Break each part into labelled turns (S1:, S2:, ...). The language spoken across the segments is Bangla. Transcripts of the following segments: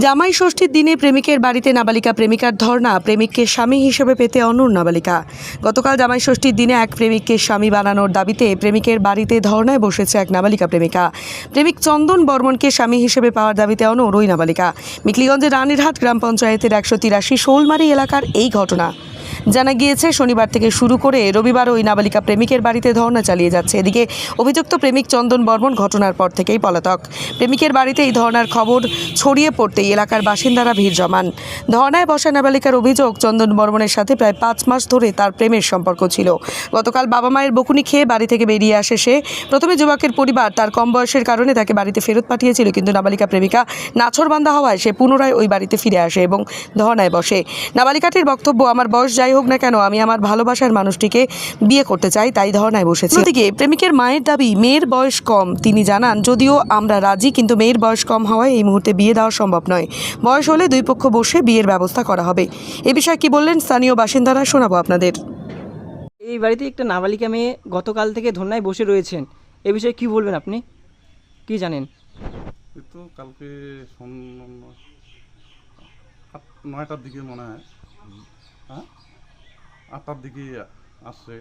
S1: জামাই ষষ্ঠীর দিনে প্রেমিকের বাড়িতে নাবালিকা প্রেমিকার ধর্ণা, প্রেমিককে স্বামী হিসেবে পেতে অনুর নাবালিকা। গতকাল জামাই ষষ্ঠীর দিনে এক প্রেমিককে স্বামী বানানোর দাবিতে প্রেমিকের বাড়িতে ধর্ণায় বসেছে এক নাবালিকা প্রেমিকা। প্রেমিক চন্দন বর্মনকে স্বামী হিসেবে পাওয়ার দাবিতে অনুর ওই নাবালিকা। মিকলিগঞ্জের রানীরহাট গ্রাম পঞ্চায়েতের একশো তিরাশি শোলমারি এলাকার এই ঘটনা। জানা গিয়েছে, শনিবার থেকে শুরু করে রবিবার ওই নাবালিকা প্রেমিকের বাড়িতে ধর্ণা চালিয়ে যাচ্ছে। এদিকে অভিযুক্ত প্রেমিক চন্দন বর্মন ঘটনার পর থেকেই পলাতক। প্রেমিকের বাড়িতে এই ধর্নার খবর ছড়িয়ে পড়তেই এলাকার বাসিন্দারা ভিড় জমান। ধর্নায় বসা নাবালিকার অভিযোগ, চন্দন বর্মনের সাথে প্রায় পাঁচ মাস ধরে তার প্রেমের সম্পর্ক ছিল। গতকাল বাবা মায়ের বকুনি খেয়ে বাড়ি থেকে বেরিয়ে আসে সে। প্রথমে যুবকের পরিবার তার কম বয়সের কারণে তাকে বাড়িতে ফেরত পাঠিয়েছিল, কিন্তু নাবালিকা প্রেমিকা নাছরবান্ধা হওয়ায় সে পুনরায় ওই বাড়িতে ফিরে আসে এবং ধর্নায় বসে। নাবালিকাটির বক্তব্য, আমার বয়স যাই হোক না কেন আমি আমার ভালোবাসার মানুষটিকে বিয়ে করতে চাই তাই ধর্নায় বসেছি। অন্যদিকে প্রেমিকের মায়ের দাবি মেয়ের বয়স কম। তিনি জানান যদিও আমরা রাজি কিন্তু মেয়ের বয়স কম হওয়ায় এই মুহূর্তে বিয়ে দেওয়া সম্ভব নয়। বয়স হলে দুই পক্ষ বসে বিয়ের ব্যবস্থা করা হবে। এ বিষয়ে কি বললেন স্থানীয় বাসিন্দারা শোনাবো আপনাদের।
S2: এই বাড়িতে একটা নাবালিকা মেয়ে গতকাল থেকে ধর্নায় বসে রয়েছেন। এ বিষয়ে কি বলবেন আপনি? কি জানেন?
S3: তো কালকে নয়টার দিকে মনে হয়। হ্যাঁ? আটটার দিকে আসছে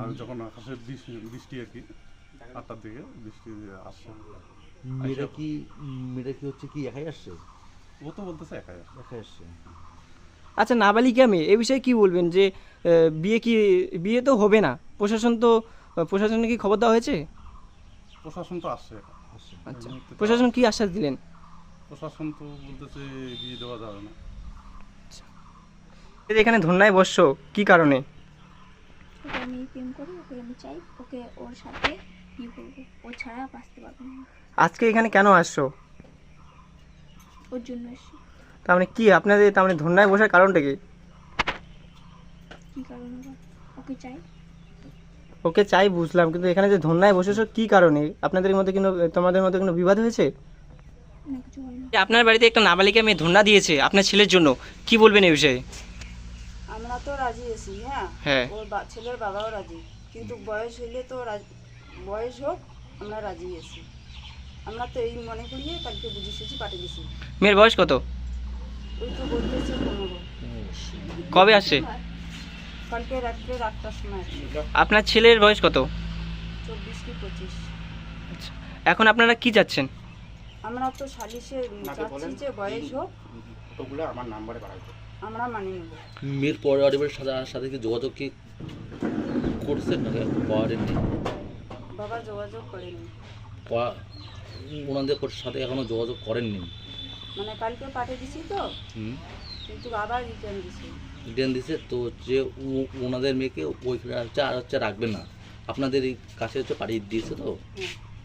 S3: আর যখন আকাশে বৃষ্টি বৃষ্টি আর কি আটটার দিকে বৃষ্টি আসছে।
S4: মেয়েটা কি মেয়েটা কি হচ্ছে কি একাই আসছে?
S3: ও তো বলতেছে একাই আসছে।
S4: একাই আসছে।
S2: আচ্ছা নাবালিকা মেয়ে এ বিষয়ে কি বলবেন যে বিয়ে কি বিয়ে তো হবে না। প্রশাসন তো প্রশাসনে কি খবর দেওয়া হয়েছে?
S3: প্রশাসন তো আসছে।
S2: আচ্ছা প্রশাসন কি আশ্বাস দিলেন?
S3: প্রশাসন তো বলতেছে বিয়ে দেওয়া যাবে না।
S2: এখানে ধর্নায় বসছো কি কারণে?
S5: আমি প্রেম করি ওকে আমি চাই ওকে ওর সাথে বিয়ে করব। ও ছাড়া বাঁচতে পারব না।
S2: আজকে এখানে কেন আসছো?
S5: ওর জন্য
S2: তার মানে কি আপনাদের তার মানে ধর্নায় বসার কারণটা কি?
S5: কী কারণ ওকে চাই।
S2: ওকে চাই বুঝলাম কিন্তু এখানে যে ধর্নায় বসেছো কি কারণে? আপনাদের মধ্যে কোনো তোমাদের মধ্যে কোনো বিবাদ হয়েছে?
S5: না কিছু হয় না
S2: আপনার বাড়িতে একটা নাবালিকা মেয়ে ধর্না দিয়েছে আপনার ছেলের জন্য। কি বলবেন এই বিষয়ে?
S6: আমরা তো রাজি আছি হ্যাঁ?
S2: হ্যাঁ।
S6: ওর বা- ছেলের বাবাও রাজি। কিন্তু বয়স হইলে তো রাজ- বয়স হোক আমরা রাজি আছি। আমরা তো এই মনে করিয়ে কালকে বুঝে এসেছি পাঠিয়ে দিছি।
S2: মেয়ের বয়স কত?
S6: ওই তো বলতেছে পনেরো।
S2: কবে আসছে?
S6: কালকে রাত্রে আটটার সময়
S2: আপনার ছেলের বয়স কত?
S6: চব্বিশ কি পঁচিশ।
S2: এখন আপনারা কি যাচ্ছেন?
S6: আমরা তো সালিশে চাচ্ছি যে বয়স হোক। ওগুলো আমার আমরা মানি নেব।
S4: মেয়ের পরিবারের সাথে সাথে কি যোগাযোগ কি করছেন না নেই
S6: বাবা যোগাযোগ করেনি।
S4: ওনাদের সাথে এখনও যোগাযোগ করেননি।
S6: মানে কালকে পাঠিয়ে দিছি তো। কিন্তু আবার রিটার্ন দিছি।
S4: রিটার্ন দিছে তো যে ওনাদের মেয়েকে ওইখানে হচ্ছে আর হচ্ছে রাখবে না। আপনাদের কাছে হচ্ছে পাঠিয়ে দিয়েছে তো?